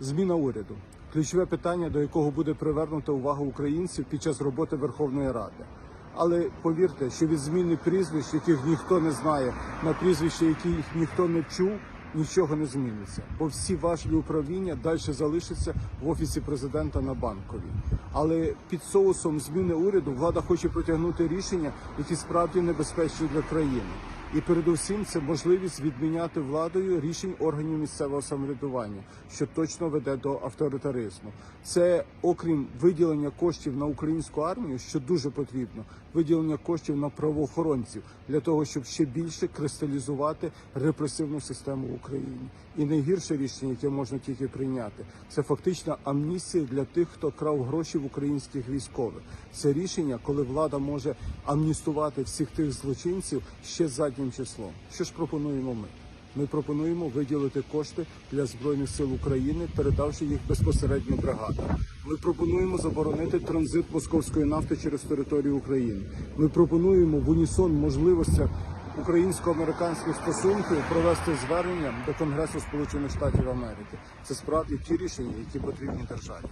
Зміна уряду ключове питання, до якого буде привернута увага українців під час роботи Верховної Ради. Але повірте, що від зміни прізвищ, яких ніхто не знає, на прізвища, яких ніхто не чув, нічого не зміниться. Бо всі важливі управління далі залишаться в офісі президента на банковій. Але під соусом зміни уряду влада хоче протягнути рішення, які справді небезпечні для країни. І передусім це можливість відміняти владою рішень органів місцевого самоврядування, що точно веде до авторитаризму. Це окрім виділення коштів на українську армію, що дуже потрібно, виділення коштів на правоохоронців для того, щоб ще більше кристалізувати репресивну систему в Україні. І найгірше рішення, яке можна тільки прийняти, це фактично амністія для тих, хто крав гроші в українських військових. Це рішення, коли влада може амністувати всіх тих злочинців ще заднім числом. Що ж пропонуємо ми? Ми пропонуємо виділити кошти для збройних сил України, передавши їх безпосередньо бригадам. Ми пропонуємо заборонити транзит московської нафти через територію України. Ми пропонуємо в унісон можливостях українсько-американських стосунків провести звернення до Конгресу Сполучених Штатів Америки. Це справді ті рішення, які потрібні державі.